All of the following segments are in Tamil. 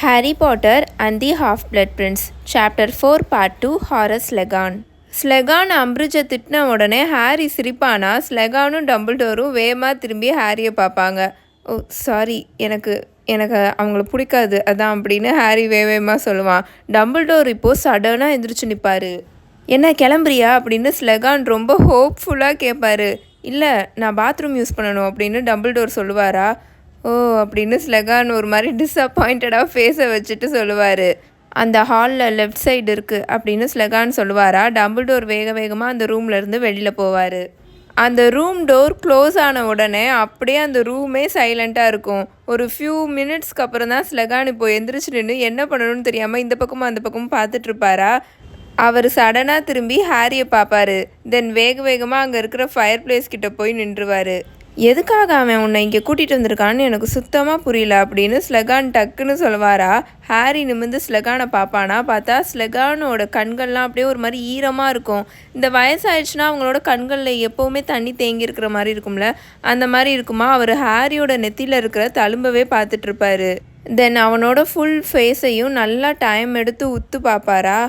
Harry Potter and the half blood prince chapter four part two Horace Slughorn Slughorn அம்ரிஜை திட்டின உடனே ஹாரி சிரிப்பானா? ஸ்லெகானும் டம்பிள்டோரும் வேகமாக திரும்பி ஹாரியை பார்ப்பாங்க. ஓ சாரி எனக்கு எனக்கு அவங்கள பிடிக்காது அதான் அப்படின்னு ஹாரி வேகமாக சொல்லுவான். டம்பிள்டோர் இப்போது சடனாக எந்திரிச்சு நிற்பார் என்ன கிளம்புறியா? அப்படின்னு ஸ்லெகான் ரொம்ப ஹோப்ஃபுல்லாக கேட்பாரு இல்லை நான் பாத்ரூம் யூஸ் பண்ணணும் அப்படின்னு டம்பிள்டோர் சொல்லுவாரா? ஓ அப்படின்னு ஸ்லெகான் ஒரு மாதிரி டிஸப்பாயிண்டடாக ஃபேஸை வச்சுட்டு சொல்லுவார். அந்த ஹாலில் லெஃப்ட் சைடு இருக்குது அப்படின்னு ஸ்லெகான் சொல்லுவாரா? டம்பிள்டோர் வேக வேகமாக அந்த ரூம்லேருந்து வெளியில் போவார். அந்த ரூம் டோர் க்ளோஸ் ஆன உடனே அப்படியே அந்த ரூமே சைலண்ட்டாக இருக்கும். ஒரு ஃபியூ மினிட்ஸ்க்கு அப்புறம் தான் ஸ்லெகான் இப்போ எந்திரிச்சு நின்று என்ன பண்ணணும்னு தெரியாமல் இந்த பக்கமும் அந்த பக்கமும் பார்த்துட்டு இருப்பாரா? அவர் சடனாக திரும்பி ஹாரியை பார்ப்பாரு. தென் வேக வேகமாக அங்கே இருக்கிற ஃபயர் பிளேஸ் கிட்ட போய் நின்றுவார். எதுக்காக அவன் உன்னை இங்கே கூட்டிகிட்டு வந்திருக்கான்னு எனக்கு சுத்தமாக புரியல அப்படின்னு ஸ்லெகான் டக்குன்னு சொல்லுவாரா ஹாரி நிமிந்து ஸ்லெகானை பார்ப்பானா. பார்த்தா ஸ்லெகானோட கண்கள்லாம் அப்படியே ஒரு மாதிரி ஈரமாக இருக்கும். இந்த வயசாயிடுச்சுன்னா அவங்களோட கண்களில் எப்போவுமே தண்ணி தேங்கி இருக்கிற மாதிரி இருக்கும்ல. அந்த மாதிரி இருக்குமா? அவர் ஹாரியோட நெத்தியில் இருக்கிற தழும்பவே பார்த்துட்ருப்பாரு. தென் அவனோட ஃபுல் ஃபேஸையும் நல்லா டைம் எடுத்து உத்து பார்ப்பாரா.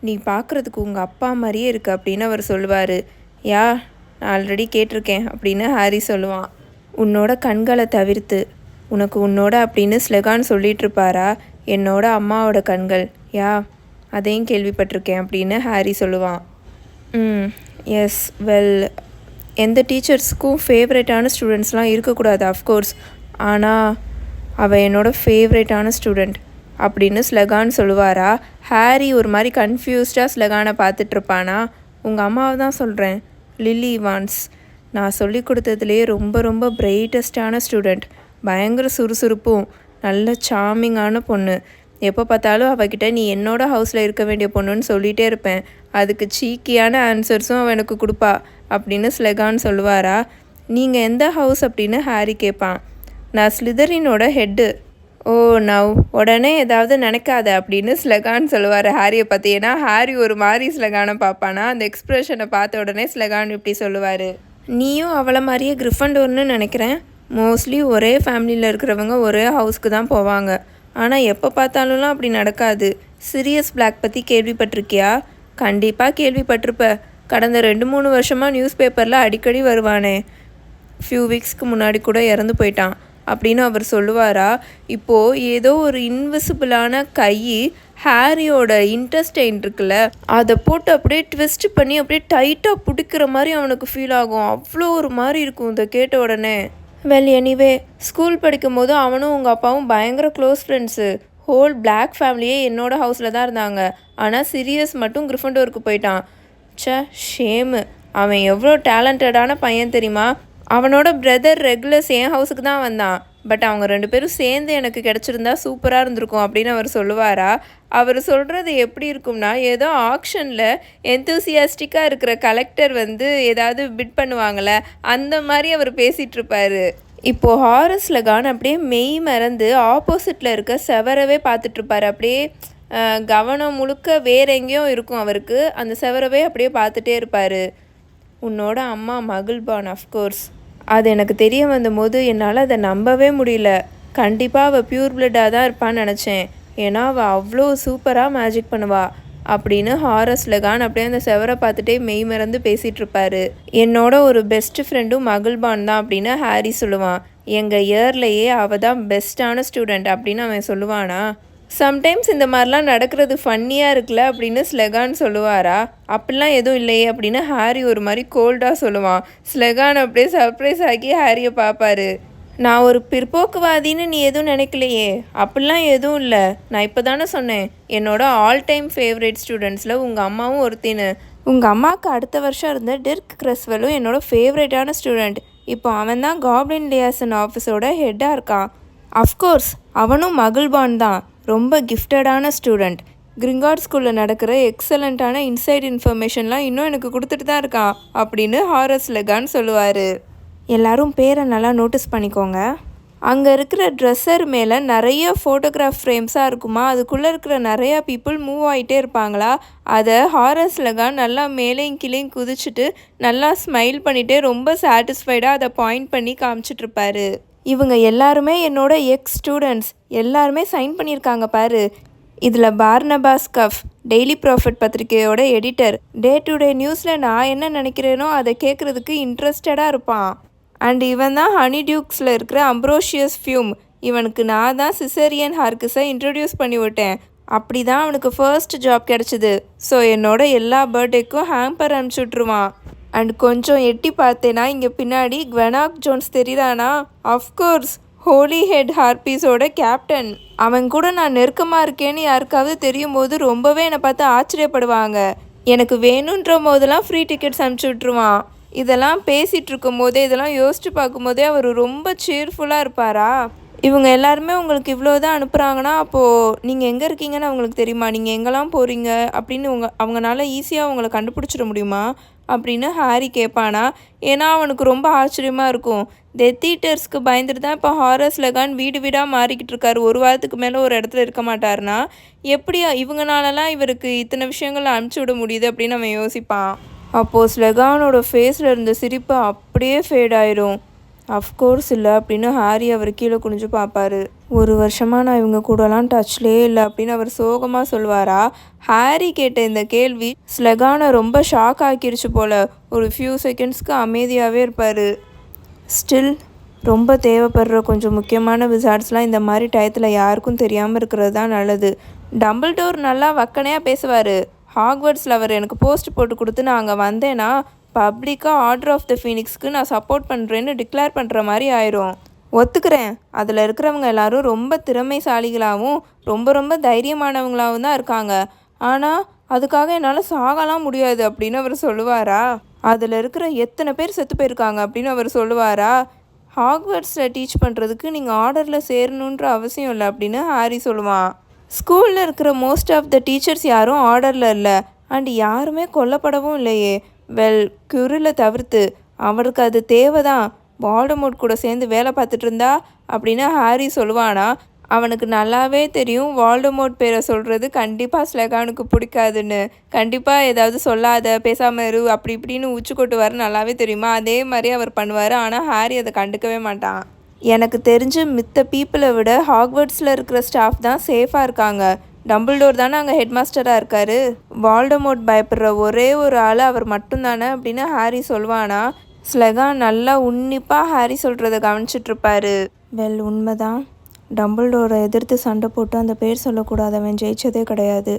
நீ பார்க்குறதுக்கு உங்கள் அப்பா மாதிரியே இருக்கு அப்படின்னு அவர் சொல்லுவார் யா நான் ஆல்ரெடி கேட்டிருக்கேன் அப்படின்னு ஹாரி சொல்லுவான். உன்னோட கண்களை தவிர்த்து உனக்கு உன்னோட அப்படின்னு ஸ்லெகான் சொல்லிட்டு இருப்பாரா என்னோட அம்மாவோட கண்கள் யா அதையும் கேள்விப்பட்டிருக்கேன் அப்படின்னு ஹாரி சொல்லுவான். ம் எஸ் வெல் எந்த டீச்சர்ஸ்க்கும் ஃபேவரட்டான ஸ்டூடெண்ட்ஸ்லாம் இருக்கக்கூடாது அஃப்கோர்ஸ் ஆனால் அவள் என்னோட ஃபேவரட்டான ஸ்டூடெண்ட் அப்படின்னு ஸ்லெகான் சொல்லுவாரா? ஹாரி ஒரு மாதிரி கன்ஃபியூஸ்டாக ஸ்லெகானை பார்த்துட்ருப்பானா உங்கள் அம்மாவை தான் சொல்கிறேன் லில்லி வான்ஸ் நான் சொல்லி கொடுத்ததுலேயே ரொம்ப ரொம்ப பிரைட்டஸ்டான ஸ்டூடெண்ட் பயங்கர சுறுசுறுப்பும் நல்ல சாமிங்கான பொண்ணு. எப்போ பார்த்தாலும் அவகிட்ட நீ என்னோட ஹவுஸில் இருக்க வேண்டிய பொண்ணுன்னு சொல்லிகிட்டே இருப்பேன். அதுக்கு சீக்கியான ஆன்சர்ஸும் அவன் எனக்கு கொடுப்பா அப்படின்னு ஸ்லெகான் சொல்லுவாரா? நீங்கள் எந்த ஹவுஸ் அப்படின்னு ஹாரி கேட்பான். நான் ஸ்லிதரினோட ஹெட்டு ஓ நவ் உடனே ஏதாவது நினைக்காத அப்படின்னு ஸ்லெகான் சொல்லுவார் ஹாரியை பற்றி ஏன்னா ஹாரி ஒரு மாதிரி ஸ்லகானை பார்ப்பானா? அந்த எக்ஸ்ப்ரெஷனை பார்த்த உடனே ஸ்லெகான் இப்படி சொல்லுவார். நீயும் அவளை மாதிரியே கிரிஃபண்டோர்னு நினைக்கிறேன். மோஸ்ட்லி ஒரே ஃபேமிலியில் இருக்கிறவங்க ஒரே ஹவுஸ்க்கு தான் போவாங்க. ஆனால் எப்போ பார்த்தாலும்லாம் அப்படி நடக்காது. சிரியஸ் பிளாக் பற்றி கேள்விப்பட்டிருக்கியா? கண்டிப்பாக கேள்விப்பட்டிருப்ப. கடந்த ரெண்டு மூணு வருஷமாக நியூஸ் பேப்பரில் அடிக்கடி வருவானே. ஃபியூ வீக்ஸ்க்கு முன்னாடி கூட இறந்து போயிட்டான். அப்படின்னு அவர் சொல்லுவாரா? இப்போது ஏதோ ஒரு இன்விசிபிளான கை ஹாரியோட இன்டெஸ்டைன் இருக்குல்ல அதை போட்டு அப்படியே ட்விஸ்ட் பண்ணி அப்படியே டைட்டாக பிடிக்கிற மாதிரி அவனுக்கு ஃபீல் ஆகும். அவ்வளோ ஒரு மாதிரி இருக்கும் இதை கேட்ட உடனே. வெல் எனிவே ஸ்கூல் படிக்கும் போது அவனும் உங்கள் அப்பாவும் பயங்கர க்ளோஸ் ஃப்ரெண்ட்ஸு ஹோல் பிளாக் ஃபேமிலியே என்னோட ஹவுஸில் தான் இருந்தாங்க. ஆனால் சிரியஸ் மட்டும் கிரிஃபண்டோருக்கு போயிட்டான். ச ஷேமு அவன் எவ்வளோ டேலண்டடான பையன் தெரியுமா? அவனோட பிரதர் ரெகுலர்ஸ் என் ஹவுஸுக்கு தான் வந்தான். பட் அவங்க ரெண்டு பேரும் சேர்ந்து எனக்கு கிடச்சிருந்தா சூப்பராக இருந்திருக்கும் அப்படின்னு அவர் சொல்லுவாரா? அவர் சொல்கிறது எப்படி இருக்கும்னா ஏதோ ஆக்ஷனில் எந்தூசியாஸ்டிக்காக இருக்கிற கலெக்டர் வந்து ஏதாவது பிட் பண்ணுவாங்கள்ல அந்த மாதிரி அவர் பேசிகிட்ருப்பாரு இப்போது ஹாரஸ் லகான் அப்படியே மெய் மறந்து ஆப்போசிட்டில் இருக்க செவரவே பார்த்துட்ருப்பாரு அப்படியே கவனம் முழுக்க வேற எங்கேயும் இருக்கும் அவருக்கு. அந்த செவரவே அப்படியே பார்த்துட்டே இருப்பார். உன்னோட அம்மா மகிழ்பான் அஃப்கோர்ஸ் அது எனக்கு தெரிய வந்தபோது என்னால் அதை நம்பவே முடியல. கண்டிப்பாக அவள் பியூர் பிளட்டாக தான் இருப்பான்னு நினச்சேன். ஏன்னா அவள் அவ்வளோ சூப்பராக மேஜிக் பண்ணுவா. அப்படின்னு ஹாரஸ் கான் அப்படியே அந்த செவரை பார்த்துட்டே மெய் மறந்து பேசிகிட்டு இருப்பாரு. என்னோட ஒரு பெஸ்ட் ஃப்ரெண்டும் மகிழ்பான் தான் அப்படின்னு ஹாரி சொல்லுவான். எங்கள் இயர்லேயே அவள் தான் பெஸ்ட்டான ஸ்டூடெண்ட் அப்படின்னு அவன் சொல்லுவானா? சம்டைம்ஸ் இந்த மாதிரிலாம் நடக்கிறது ஃபன்னியாக இருக்குல்ல அப்படின்னு ஸ்லெகான் சொல்லுவாரா? அப்படிலாம் எதுவும் இல்லையே அப்படின்னு ஹாரி ஒரு மாதிரி கோல்டாக சொல்லுவான். ஸ்லெகான் அப்படியே சர்ப்ரைஸ் ஆகி ஹாரியை பார்ப்பாரு. நான் ஒரு பிற்போக்குவாதின்னு நீ எதுவும் நினைக்கலையே? அப்படிலாம் எதுவும் இல்லை. நான் இப்போ தானே சொன்னேன். என்னோட ஆல் டைம் ஃபேவரட் ஸ்டூடெண்ட்ஸில் உங்கள் அம்மாவும் ஒருத்தின்னு. உங்கள் அம்மாவுக்கு அடுத்த வருஷம் இருந்த டிர்க் கிரெஸ்வெலும் என்னோட ஃபேவரட்டான ஸ்டூடெண்ட் இப்போ அவன் தான் காப்ளின் லியாசன் ஆஃபீஸோட ஹெட்டாக இருக்கான். அஃப்கோர்ஸ் அவனும் மகிழ்பான் தான். ரொம்ப கிஃப்டடான ஸ்டூடெண்ட் கிரிங்கார்ட் ஸ்கூலில் நடக்கிற எக்ஸலண்ட்டான இன்சைட் இன்ஃபர்மேஷன்லாம் இன்னும் எனக்கு கொடுத்துட்டு தான் இருக்கான் அப்படின்னு ஹாரஸ் லெகான் சொல்லுவார். எல்லாரும் பேரை நல்லா நோட்டீஸ் பண்ணிக்கோங்க. அங்கே இருக்கிற ட்ரெஸ்ஸர் மேலே நிறைய ஃபோட்டோகிராஃப் ஃப்ரேம்ஸாக இருக்குமா? அதுக்குள்ளே இருக்கிற நிறையா பீப்புள் மூவ் ஆகிட்டே இருப்பாங்களா? அதை ஹாரஸ் லெகான் நல்லா மேலேயும் கீழேயும் குதிச்சுட்டு நல்லா ஸ்மைல் பண்ணிகிட்டே ரொம்ப சாட்டிஸ்ஃபைடாக அதை பாயிண்ட் பண்ணி காமிச்சிட்ருப்பாரு இவங்க எல்லாருமே என்னோட எக்ஸ் ஸ்டூடெண்ட்ஸ் எல்லாருமே சைன் பண்ணியிருக்காங்க பாரு. இதில் பார்னபாஸ் கஃப் டெய்லி ப்ராஃபிட் பத்திரிகையோட எடிட்டர் டே டு டே நியூஸில் நான் என்ன நினைக்கிறேனோ அதை கேட்குறதுக்கு இன்ட்ரெஸ்டடாக இருப்பான். அண்ட் இவன் தான் ஹனி டியூக்ஸில் இருக்கிற அம்ப்ரோஷியஸ் ஃபியூம் இவனுக்கு நான் தான் சிசேரியன் ஹார்கிஸை இன்ட்ரடியூஸ் பண்ணி விட்டேன். அப்படி தான் அவனுக்கு ஃபர்ஸ்ட் ஜாப் கிடச்சிது. ஸோ என்னோட எல்லா பர்த்டேக்கும் ஹேம்பர் அனுப்பிச்சி விட்ருவான் அண்ட் கொஞ்சம் எட்டி பார்த்தேன்னா இங்கே பின்னாடி குவெனாக் ஜோன்ஸ் தெரியுதானா? அஃப்கோர்ஸ் ஹோலி ஹெட் ஹார்பீஸோட கேப்டன் அவன் கூட நான் நெருக்கமாக இருக்கேன்னு யாருக்காவது தெரியும் போது ரொம்பவே என்னை பார்த்து ஆச்சரியப்படுவாங்க. எனக்கு வேணுன்ற போதெல்லாம் ஃப்ரீ டிக்கெட்ஸ் அனுப்பிச்சி விட்ருவான் இதெல்லாம் பேசிகிட்டு இருக்கும் போதே இதெல்லாம் யோசிச்சு பார்க்கும்போதே அவர் ரொம்ப சீர்ஃபுல்லாக இருப்பாரா? இவங்க எல்லாருமே உங்களுக்கு இவ்வளோ தான் அனுப்புகிறாங்கன்னா அப்போது நீங்கள் எங்கே இருக்கீங்கன்னு அவங்களுக்கு தெரியுமா? நீங்கள் எங்கெல்லாம் போகிறீங்க அப்படின்னு உங்க அவங்களால ஈஸியாக அவங்கள கண்டுபிடிச்சிட முடியுமா? அப்படின்னு ஹாரி கேட்பானா ஏன்னா அவனுக்கு ரொம்ப ஆச்சரியமாக இருக்கும். டெத் ஈட்டர்ஸ்க்கு பயந்துட்டு தான் இப்போ ஹாரஸ் லெகான் வீடு வீடாக மாறிக்கிட்டு இருக்காரு. ஒரு வாரத்துக்கு மேலே ஒரு இடத்துல இருக்க மாட்டார்னா எப்படி இவங்கனாலலாம் இவருக்கு இத்தனை விஷயங்கள் அனுப்பிச்சி விட முடியுது அப்படின்னு அவன் யோசிப்பான். அப்போது ஸ்லெகானோட ஃபேஸில் இருந்த சிரிப்பு அப்படியே ஃபேட் ஆயிரும். அஃப்கோர்ஸ் இல்லை அப்படின்னு ஹாரி அவர் கீழே குனிஞ்சு பார்ப்பாரு. ஒரு வருஷமாக நான் இவங்க கூடலாம் டச்லேயே இல்லை அப்படின்னு அவர் சோகமாக சொல்வாரா? ஹாரி கேட்ட இந்த கேள்வி ஸ்லெகானை ரொம்ப ஷாக் ஆக்கிருச்சு போல். ஒரு ஃபியூ செகண்ட்ஸ்க்கு அமைதியாகவே இருப்பார். ஸ்டில் ரொம்ப தேவைப்படுற கொஞ்சம் முக்கியமான விசார்ட்ஸ்லாம் இந்த மாதிரி டயத்தில் யாருக்கும் தெரியாமல் இருக்கிறது தான் நல்லது. டம்பிள் டோர் நல்லா வக்கனையாக பேசுவார். ஹாக்வர்ட்ஸில் அவர் எனக்கு போஸ்ட் போட்டு கொடுத்து நான் அங்கே வந்தேன்னா பப்ளிக்காக ஆர்டர் ஆஃப் த ஃபீனிக்ஸ்க்கு நான் சப்போர்ட் பண்ணுறேன்னு டிக்ளேர் பண்ணுற மாதிரி ஆயிரும். ஒத்துக்கிறேன். அதில் இருக்கிறவங்க எல்லாரும் ரொம்ப திறமைசாலிகளாகவும் ரொம்ப ரொம்ப தைரியமானவங்களாகவும் தான் இருக்காங்க. ஆனால் அதுக்காக என்னால் சாகலாம் முடியாது அப்படின்னு அவர் சொல்லுவாரா? அதில் இருக்கிற எத்தனை பேர் செத்து போயிருக்காங்க அப்படின்னு அவர் சொல்லுவாரா? ஹாக்வர்ட்ஸில் டீச் பண்ணுறதுக்கு நீங்கள் ஆர்டரில் சேரணுன்ற அவசியம் இல்லை அப்படின்னு ஹாரி சொல்லுவான். ஸ்கூலில் இருக்கிற மோஸ்ட் ஆஃப் த டீச்சர்ஸ் யாரும் ஆர்டரில் இல்லை. அண்ட் யாருமே கொல்லப்படவும் இல்லையே. வெல் குரில் தவிர்த்து அவருக்கு அது தேவை தான் வால்டமோட் கூட சேர்ந்து வேலை பார்த்துட்டு இருந்தா? அப்படின்னு ஹாரி சொல்லுவானா? அவனுக்கு நல்லாவே தெரியும். வால்டமோட் பேரை சொல்கிறது கண்டிப்பாக ஸ்லெகானுக்கு பிடிக்காதுன்னு. கண்டிப்பாக ஏதாவது சொல்லாத பேசாமல் இரு அப்படி இப்படின்னு உச்சி வர நல்லாவே தெரியுமா? அதே மாதிரி அவர் பண்ணுவார். ஆனால் ஹாரி அதை கண்டுக்கவே மாட்டான். எனக்கு தெரிஞ்சு மித்த பீப்புளை விட ஹாக்வர்ட்ஸில் இருக்கிற ஸ்டாஃப் தான் சேஃபாக இருக்காங்க. டம்பிள்டோர் தானே அங்கே ஹெட் மாஸ்டராக இருக்காரு? வால்டமோட் பயப்படுற ஒரே ஒரு ஆள் அவர் மட்டும்தானே அப்படின்னு ஹாரி சொல்வானா? ஸ்லெகான் நல்லா உன்னிப்பாக ஹாரி சொல்கிறத கவனிச்சிட்ருப்பாரு. வெல் உண்மைதான். டம்பிள்டோரை எதிர்த்து சண்டை போட்டு அந்த பேர் சொல்லக்கூடாதவன் ஜெயிச்சதே கிடையாது.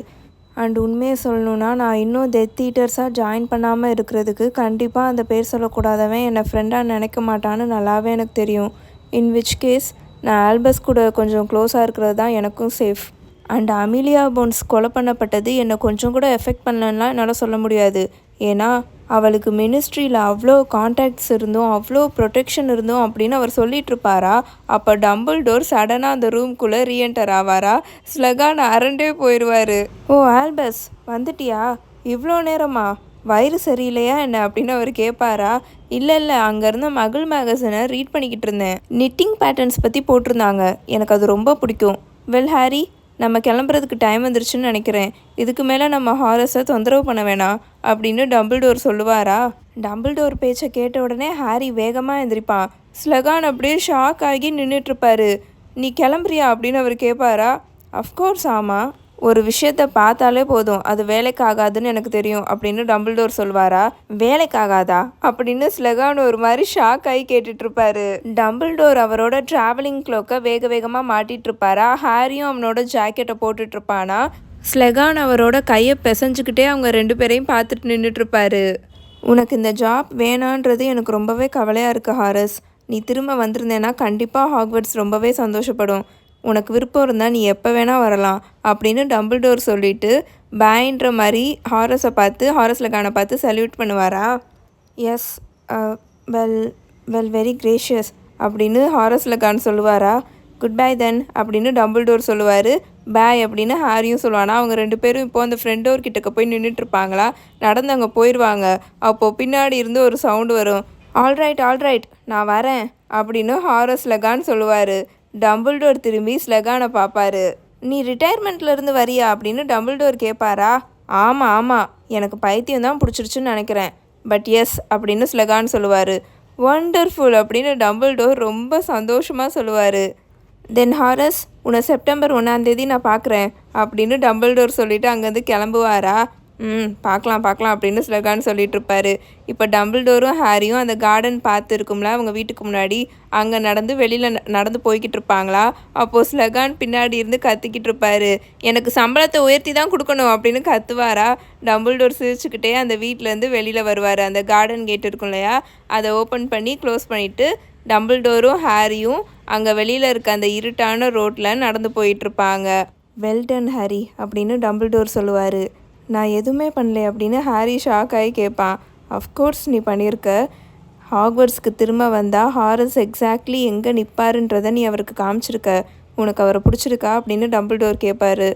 அண்ட் உண்மையை சொல்லணுன்னா நான் இன்னும் டெத் ஈட்டர்ஸாக ஜாயின் பண்ணாமல் இருக்கிறதுக்கு கண்டிப்பாக அந்த பேர் சொல்லக்கூடாதவன் என்னை ஃப்ரெண்டாக நினைக்க மாட்டான்னு நல்லாவே எனக்கு தெரியும். இன் விச் கேஸ் நான் ஆல்பஸ் கூட கொஞ்சம் க்ளோஸாக இருக்கிறது தான் எனக்கும் சேஃப் அண்ட் அமிலியா போன்ஸ் கொலை பண்ணப்பட்டது என்னை கொஞ்சம் கூட எஃபெக்ட் பண்ணலன்னா என்னால் சொல்ல முடியாது. ஏன்னா அவளுக்கு மினிஸ்ட்ரியில் அவ்வளோ கான்டாக்ட்ஸ் இருந்தோம் அவ்வளோ ப்ரொடெக்ஷன் இருந்தோம் அப்படின்னு அவர் சொல்லிட்டு இருப்பாரா? அப்போ டம்பிள் டோர் சடனாக அந்த ரூம்குள்ளே ரீஎன்டர் ஆவாரா? ஸ்லகான் அரண்டே போயிடுவார் ஓ ஆல்பஸ் வந்துட்டியா? இவ்வளோ நேரமா? வயிறு சரியில்லையா என்ன அப்படின்னு அவர் கேட்பாரா இல்லை இல்லை அங்கேருந்து மகள் மேகசினை ரீட் பண்ணிக்கிட்டு இருந்தேன். நிட்டிங் பேட்டர்ன்ஸ் பற்றி போட்டிருந்தாங்க. எனக்கு அது ரொம்ப பிடிக்கும். வெல் ஹாரி நம்ம கிளம்புறதுக்கு டைம் வந்துருச்சுன்னு நினைக்கிறேன். இதுக்கு மேலே நம்ம ஹாரஸை தொந்தரவு பண்ண வேணாம் அப்படின்னு டம்பிள்டோர் சொல்லுவாரா? டம்பிள்டோர் பேச்சை கேட்ட உடனே ஹாரி வேகமாக எந்திரிப்பான். ஸ்லகான் அப்படியே ஷாக் ஆகி நின்றுட்டுருப்பாரு நீ கிளம்புறியா? அப்படின்னு அவர் கேட்பாரா அஃப்கோர்ஸ் ஆமாம் ஒரு விஷயத்த பார்த்தாலே போதும். அது வேலைக்காகாதுன்னு எனக்கு தெரியும் அப்படின்னு டம்பிள்டோர் சொல்வாரா? வேலைக்காகாதா? அப்படின்னு ஸ்லெகான் ஒரு மாதிரி ஷாக் ஆகி கேட்டுட்டு இருப்பாரு டம்பிள்டோர் அவரோட டிராவலிங் க்ளோக்கை வேக வேகமாக மாட்டிட்டு இருப்பாரா ஹாரியும் அவனோட ஜாக்கெட்டை போட்டுட்டு இருப்பானா ஸ்லெகான் அவரோட கையை பிசைஞ்சுக்கிட்டே அவங்க ரெண்டு பேரையும் பார்த்துட்டு நின்றுட்டு இருப்பாரு உனக்கு இந்த ஜாப் வேணான்றது எனக்கு ரொம்பவே கவலையாக இருக்குது ஹாரஸ். நீ திரும்ப வந்திருந்தேன்னா கண்டிப்பாக ஹாக்வர்ட்ஸ் ரொம்பவே சந்தோஷப்படும். உனக்கு விருப்பம் இருந்தால் நீ எப்போ வேணால் வரலாம் அப்படின்னு டம்பிள்டோர் சொல்லிட்டு பாயின்ற மாதிரி ஹாரஸை பார்த்து ஹாரஸில் கானை பார்த்து சல்யூட் பண்ணுவாரா? Yes well well very gracious அப்படின்னு ஹாரஸில் கான் சொல்லுவாரா? குட் பை தென் அப்படின்னு டம்பிள்டோர் சொல்லுவார். பாய் அப்படின்னு ஹாரியும் சொல்லுவானா? அவங்க ரெண்டு பேரும் இப்போ அந்த ஃப்ரெண்ட் டோர் கிட்டக்க போய் நின்றுட்டு இருப்பாங்களா நடந்து அங்கே போயிடுவாங்க அப்போது பின்னாடி இருந்து ஒரு சவுண்டு வரும். ஆல்ரைட் ஆல்ரைட் நான் வரேன் அப்படின்னு ஹாரஸ் லகான் சொல்லுவார். டம்பிள்டோர் திரும்பி ஸ்லெகானை பார்ப்பாரு நீ ரிட்டையர்மெண்ட்ல இருந்து வரியா? அப்படின்னு டம்பிள்டோர் கேட்பாரா ஆமாம் ஆமாம் எனக்கு பைத்தியம் தான் பிடிச்சிருச்சுன்னு நினைக்கிறேன். பட் எஸ் அப்படின்னு ஸ்லெகான் சொல்லுவார். ஒண்டர்ஃபுல் அப்படின்னு டம்பிள்டோர் ரொம்ப சந்தோஷமாக சொல்லுவார். தென் ஹாரஸ் உன்னை செப்டம்பர் ஒன்றாந்தேதி நான் பார்க்குறேன் அப்படின்னு டம்பிள்டோர் சொல்லிவிட்டு அங்கேருந்து கிளம்புவாரா? ம் பார்க்கலாம் பார்க்கலாம் அப்படின்னு ஸ்லகான் சொல்லிட்டு இருப்பாரு இப்போ டம்பிள்டோரும் ஹாரியும் அந்த கார்டன் பார்த்து இருக்கும்ல அவங்க வீட்டுக்கு முன்னாடி அங்கே நடந்து வெளியில் நடந்து போய்கிட்டு இருப்பாங்களா அப்போது ஸ்லகான் பின்னாடி இருந்து கத்திக்கிட்டு இருப்பாரு எனக்கு சம்பளத்தை உயர்த்தி தான் கொடுக்கணும் அப்படின்னு கத்துவாரா? டம்பிள்டோர் சிரிச்சுக்கிட்டே அந்த வீட்டிலேருந்து வெளியில் வருவார். அந்த கார்டன் கேட் இருக்கும் இல்லையா? அதை ஓப்பன் பண்ணி க்ளோஸ் பண்ணிவிட்டு டம்பிள்டோரும் ஹாரியும் அங்கே வெளியில் இருக்க அந்த இருட்டான ரோட்டில் நடந்து போயிட்டுருப்பாங்க. வெல்டன் ஹாரி அப்படின்னு டம்பிள்டோர் சொல்லுவார். நான் எதுவுமே பண்ணல அப்படின்னு ஹாரி ஷாக் ஆகி கேட்பான் அஃப்கோர்ஸ் நீ பண்ணியிருக்க. ஹாக்வர்ட்ஸ்க்கு திரும்ப வந்தால் ஹாரஸ் எக்ஸாக்ட்லி எங்கே நிற்பாருன்றதை நீ அவருக்கு காமிச்சிருக்க. உனக்கு அவரை பிடிச்சிருக்கா? அப்படின்னு டம்பிள்டோர் கேட்பாரு.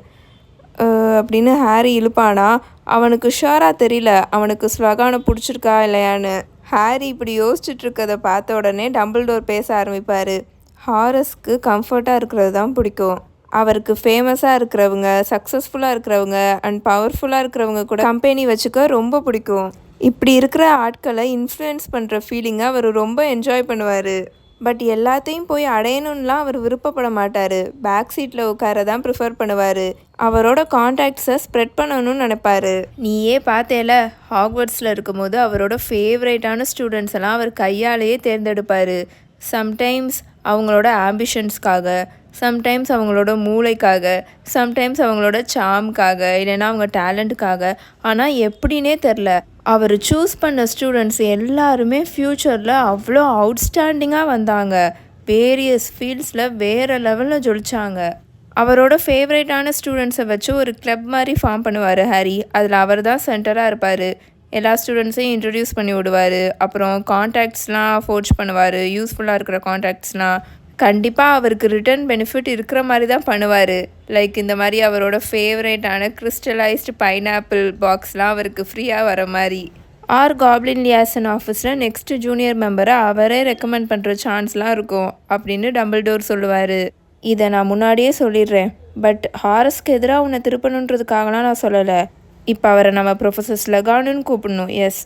அப்படின்னு ஹாரி இழுப்பானா? அவனுக்கு ஷுவராக தெரியல. அவனுக்கு ஸ்லகானை பிடிச்சிருக்கா இல்லையான்னு. ஹாரி இப்படி யோசிச்சுட்ருக்கதை பார்த்த உடனே டம்பிள்டோர் பேச ஆரம்பிப்பார். ஹாரஸ்க்கு கம்ஃபர்ட்டாக இருக்கிறது தான் பிடிக்கும். அவருக்கு ஃபேமஸாக இருக்கிறவங்க சக்ஸஸ்ஃபுல்லாக இருக்கிறவங்க அண்ட் பவர்ஃபுல்லாக இருக்கிறவங்க கூட கம்பெனி வச்சுக்க ரொம்ப பிடிக்கும். இப்படி இருக்கிற ஆட்களை இன்ஃப்ளூயன்ஸ் பண்ணுற ஃபீலிங்கை அவர் ரொம்ப என்ஜாய் பண்ணுவார். பட் எல்லாத்தையும் போய் அடையணும்லாம் அவர் விருப்பப்பட மாட்டார். பேக் சீட்டில் உட்கார தான் ப்ரிஃபர் பண்ணுவார். அவரோட காண்டாக்ட்ஸை ஸ்ப்ரெட் பண்ணணும்னு நினைப்பாரு. நீயே பார்த்தேல ஹாக்வர்ட்ஸில் இருக்கும்போது அவரோட ஃபேவரேட்டான ஸ்டூடெண்ட்ஸ் எல்லாம் அவர் கையாலேயே தேர்ந்தெடுப்பார். சம்டைம்ஸ் அவங்களோட ஆம்பிஷன்ஸ்க்காக சம்டைம்ஸ் அவங்களோட மூளைக்காக சம்டைம்ஸ் அவங்களோட சாம்க்காக இல்லைன்னா அவங்க டேலண்ட்டுக்காக ஆனால் எப்படின்னே தெரில அவர் சூஸ் பண்ண ஸ்டூடெண்ட்ஸ் எல்லாருமே ஃப்யூச்சரில் அவ்வளோ அவுட்ஸ்டாண்டிங்காக வந்தாங்க. வேரியஸ் ஃபீல்ட்ஸில் வேறு லெவலில் ஜொலிச்சாங்க. அவரோட ஃபேவரேட்டான ஸ்டூடெண்ட்ஸை வச்சு ஒரு கிளப் மாதிரி ஃபார்ம் பண்ணுவார் ஹாரி. அதில் அவர் தான் சென்டராக இருப்பார். எல்லா ஸ்டூடெண்ட்ஸையும் இன்ட்ரடியூஸ் பண்ணி விடுவார். அப்புறம் காண்டாக்ட்ஸ்லாம் ஃபோர்ஜ் பண்ணுவார். யூஸ்ஃபுல்லாக இருக்கிற காண்டாக்ட்ஸ்லாம் கண்டிப்பாக அவருக்கு ரிட்டர்ன் பெனிஃபிட் இருக்கிற மாதிரி தான் பண்ணுவார். லைக் இந்த மாதிரி அவரோட ஃபேவரேட்டான கிறிஸ்டலைஸ்டு பைனாப்பிள் பாக்ஸ்லாம் அவருக்கு ஃப்ரீயாக வர மாதிரி. ஆர் காப்ளின் லியாசன் ஆஃபீஸில் நெக்ஸ்ட் ஜூனியர் மெம்பரை அவரே ரெக்கமெண்ட் பண்ணுற சான்ஸ்லாம் இருக்கும் அப்படின்னு டபுள் டோர் சொல்லுவார். இதை நான் முன்னாடியே சொல்லிடுறேன். பட் ஹாரஸ்க்கு எதிராக உன்னை திருப்பணுன்றதுக்காகலாம் நான் சொல்லலை. இப்போ அவரை நம்ம ப்ரொஃபஸர் லகானுன்னு கூப்பிடணும் எஸ்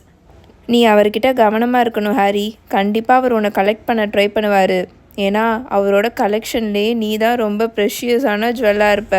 நீ அவர்கிட்ட கவனமாக இருக்கணும் ஹாரி கண்டிப்பாக அவர் உன்னை கலெக்ட் பண்ண ட்ரை பண்ணுவார். ஏன்னா அவரோட கலெக்ஷன்லேயே நீ தான் ரொம்ப ப்ரெஷியஸான ஜுவல்லாக இருப்ப.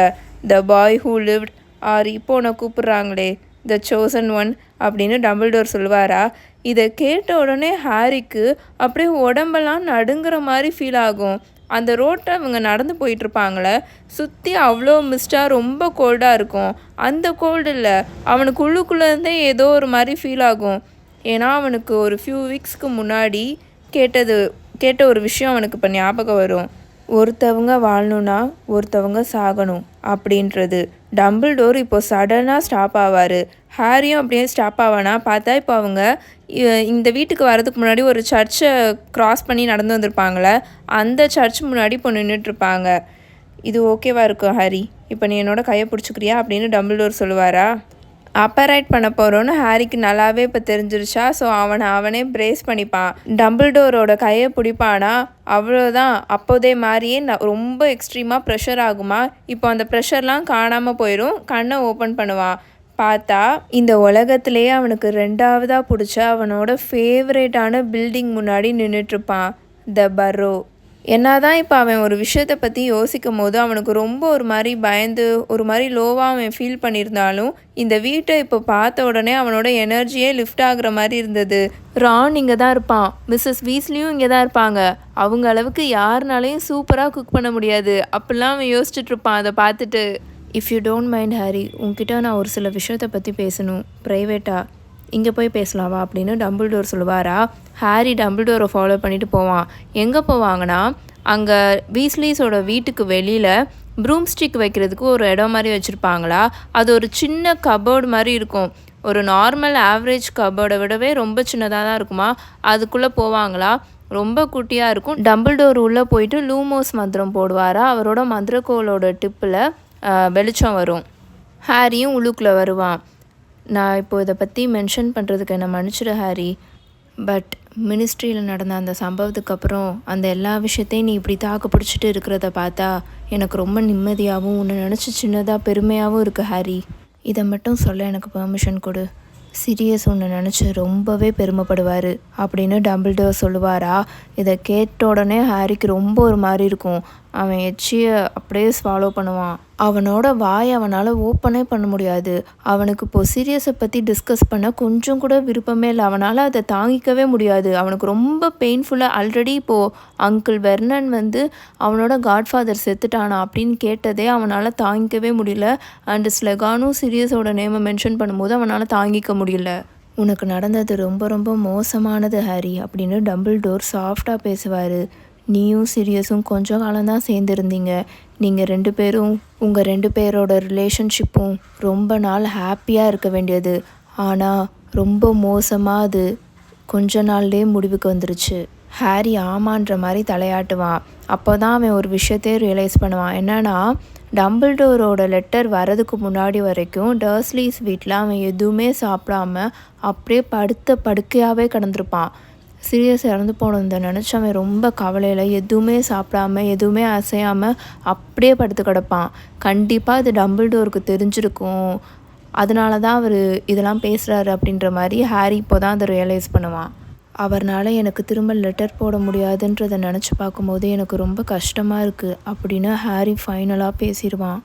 The boy who lived or இப்போ உன்னை கூப்பிட்றாங்களே. த சோசன் ஒன் அப்படின்னு டம்பிள்டோர் சொல்லுவாரா? இதை கேட்ட உடனே ஹாரிக்கு அப்படியே உடம்பெல்லாம் நடுங்குற மாதிரி ஃபீல் ஆகும். அந்த ரோட்டை அவங்க நடந்து போயிட்டுருப்பாங்களே. சுற்றி அவ்வளோ மிஸ்டாக ரொம்ப கோல்டாக இருக்கும். அந்த கோல்டு இல்லை. அவனுக்கு உள்ளுக்குள்ளேருந்தே ஏதோ ஒரு மாதிரி ஃபீல் ஆகும். ஏன்னா அவனுக்கு ஒரு ஃபியூ வீக்ஸ்க்கு முன்னாடி கேட்டது கேட்ட ஒரு விஷயம் அவனுக்கு இப்போ ஞாபகம் வரும். ஒருத்தவங்க வாழணும்னா ஒருத்தவங்க சாகணும் அப்படின்றது. டம்பிள்டோர் இப்போ சடனாக ஸ்டாப் ஆவார். ஹாரியும் அப்படியே ஸ்டாப் ஆவானா? பார்த்தா இப்போ அவங்க இ- இந்த வீட்டுக்கு வரதுக்கு முன்னாடி ஒரு சர்ச்சை க்ராஸ் பண்ணி நடந்து வந்திருப்பாங்களே அந்த சர்ச் முன்னாடி இப்போ நின்றுட்டுருப்பாங்க இது ஓகேவா இருக்கும் ஹாரி? இப்போ நீ என்னோட கையை பிடிச்சிக்கிறியா? அப்படின்னு டம்பிள்டோர் சொல்லுவாரா? அப்பரைட் பண்ண போகிறோன்னு ஹாரிக்கு நல்லாவே இப்போ தெரிஞ்சிருச்சா. ஸோ அவனை அவனே பிரேஸ் பண்ணிப்பான் டம்பிள்டோரோட கையை பிடிப்பானா? அவ்வளோதான் அப்போதே மாதிரியே ரொம்ப எக்ஸ்ட்ரீமாக ப்ரெஷர் ஆகுமா? இப்போ அந்த ப்ரெஷர்லாம் காணாமல் போயிடும் கண்ணை ஓப்பன் பண்ணுவான் பார்த்தா இந்த உலகத்திலேயே அவனுக்கு ரெண்டாவதாக பிடிச்ச அவனோட ஃபேவரேட்டான பில்டிங் முன்னாடி நின்றுட்டுருப்பான் த பரோ என்னதான் இப்போ அவன் ஒரு விஷயத்தை பற்றி யோசிக்கும் போது அவனுக்கு ரொம்ப ஒரு மாதிரி பயந்து ஒரு மாதிரி லோவாக அவன் ஃபீல் பண்ணியிருந்தாலும் இந்த வீட்டை இப்போ பார்த்த உடனே அவனோட எனர்ஜியே லிஃப்ட் ஆகுற மாதிரி இருந்தது. ரான் இங்கே தான் இருப்பான். மிஸ்ஸஸ் வீஸ்லியும் இங்கே தான் இருப்பாங்க. அவங்க அளவுக்கு யாருனாலையும் சூப்பராக குக் பண்ண முடியாது. அப்படிலாம் அவன் யோசிச்சுட்டு இருப்பான் அதை பார்த்துட்டு. If you don't mind Harry உன்கிட்ட நான் ஒரு சில விஷயத்தை பற்றி பேசணும். ப்ரைவேட்டாக இங்கே போய் பேசலாமா அப்படின்னு டம்பிள்டோர் சொல்லுவாரா? ஹாரி டம்பிள்டோரை ஃபாலோ பண்ணிட்டு போவான். எங்கே போவாங்கன்னா அங்கே வீஸ்லீஸோட வீட்டுக்கு வெளியில் ப்ரூம் ஸ்டிக் வைக்கிறதுக்கு ஒரு இடம் மாதிரி வச்சுருப்பாங்களா? அது ஒரு சின்ன கபோர்டு மாதிரி இருக்கும். ஒரு நார்மல் ஆவரேஜ் கபோர்டை விடவே ரொம்ப சின்னதாக தான் இருக்குமா? அதுக்குள்ளே போவாங்களா? ரொம்ப குட்டியாக இருக்கும். டம்பிள்டோர் உள்ளே போயிட்டு லூமோஸ் மந்திரம் போடுவாரா? அவரோட மந்திரக்கோளோட டிப்பில் வெளிச்சம் வரும். ஹாரியும் உள்ளுக்குள்ளே வருவான். நான் இப்போ இதை பற்றி மென்ஷன் பண்ணுறதுக்கு என்னை மன்னிச்சிடு ஹாரி. பட் மினிஸ்ட்ரியில் நடந்த அந்த சம்பவத்துக்கு அப்புறம் அந்த எல்லா விஷயத்தையும் நீ இப்படி தாக்கு பிடிச்சிட்டு இருக்கிறத பார்த்தா எனக்கு ரொம்ப நிம்மதியாகவும் உன்னை நினச்சி சின்னதாக பெருமையாகவும் இருக்குது ஹாரி. இதை மட்டும் சொல்ல எனக்கு பெர்மிஷன் கொடு. சிரியஸ் ஒன்று நினச்சி ரொம்பவே பெருமைப்படுவார் அப்படின்னு டம்பிள்டோர் சொல்லுவாரா? இதை கேட்ட உடனே ஹாரிக்கு ரொம்ப ஒரு மாதிரி இருக்கும். அவன் எச்சியை அப்படியே ஸ்வாலோ பண்ணுவான். அவனோட வாய் அவனால் ஓப்பனே பண்ண முடியாது. அவனுக்கு இப்போ சீரியஸை பற்றி டிஸ்கஸ் பண்ண கொஞ்சம் கூட விருப்பமே இல்லை. அவனால் அதை தாங்கிக்கவே முடியாது. அவனுக்கு ரொம்ப பெயின்ஃபுல்லாக ஆல்ரெடி இப்போது அங்கிள் வெர்னன் வந்து அவனோட காட்ஃபாதர் செத்துட்டானா அப்படின்னு கேட்டதே அவனால் தாங்கிக்கவே முடியல. அண்டு ஸ்லெகானும் சீரியஸோட நேமை மென்ஷன் பண்ணும்போது அவனால் தாங்கிக்க முடியல. உனக்கு நடந்தது ரொம்ப ரொம்ப மோசமானது ஹாரி அப்படின்னு டபுள் டோர் சாஃப்டாக பேசுவார். நீயும் சீரியஸும் கொஞ்ச காலம்தான் சேர்ந்துருந்தீங்க. நீங்கள் ரெண்டு பேரும் உங்கள் ரெண்டு பேரோட ரிலேஷன்ஷிப்பும் ரொம்ப நாள் ஹாப்பியாக இருக்க வேண்டியது. ஆனால் ரொம்ப மோசமாக அது கொஞ்ச நாள்லேயே முடிவுக்கு வந்துருச்சு. ஹாரி ஆமான்ற மாதிரி தலையாட்டுவான். அப்போ தான் அவன் ஒரு விஷயத்தையே ரியலைஸ் பண்ணுவான். என்னன்னா டம்பிள்டோரோட லெட்டர் வரதுக்கு முன்னாடி வரைக்கும் டர்ஸ்லீஸ் வீட்டில் அவன் எதுவுமே சாப்பிடாம அப்படியே படுத்த படுக்கையாகவே கிடந்திருப்பான். சீரியஸ் இறந்து போனதை நினச்சி அவன் ரொம்ப கவலையில் எதுவுமே சாப்பிடாம எதுவுமே அசையாமல் அப்படியே படுத்து கிடப்பான். கண்டிப்பாக இது டம்பிள்டோருக்கு தெரிஞ்சிருக்கும். அதனால தான் அவர் இதெல்லாம் பேசுகிறாரு அப்படின்ற மாதிரி ஹாரி இப்போ தான் அதை ரியலைஸ் பண்ணுவான். அவர்னால் எனக்கு திரும்ப லெட்டர் போட முடியாதுன்றதை நினச்சி பார்க்கும்போது எனக்கு ரொம்ப கஷ்டமாக இருக்குது அப்படின்னு ஹாரி ஃபைனலாக பேசிடுவான்.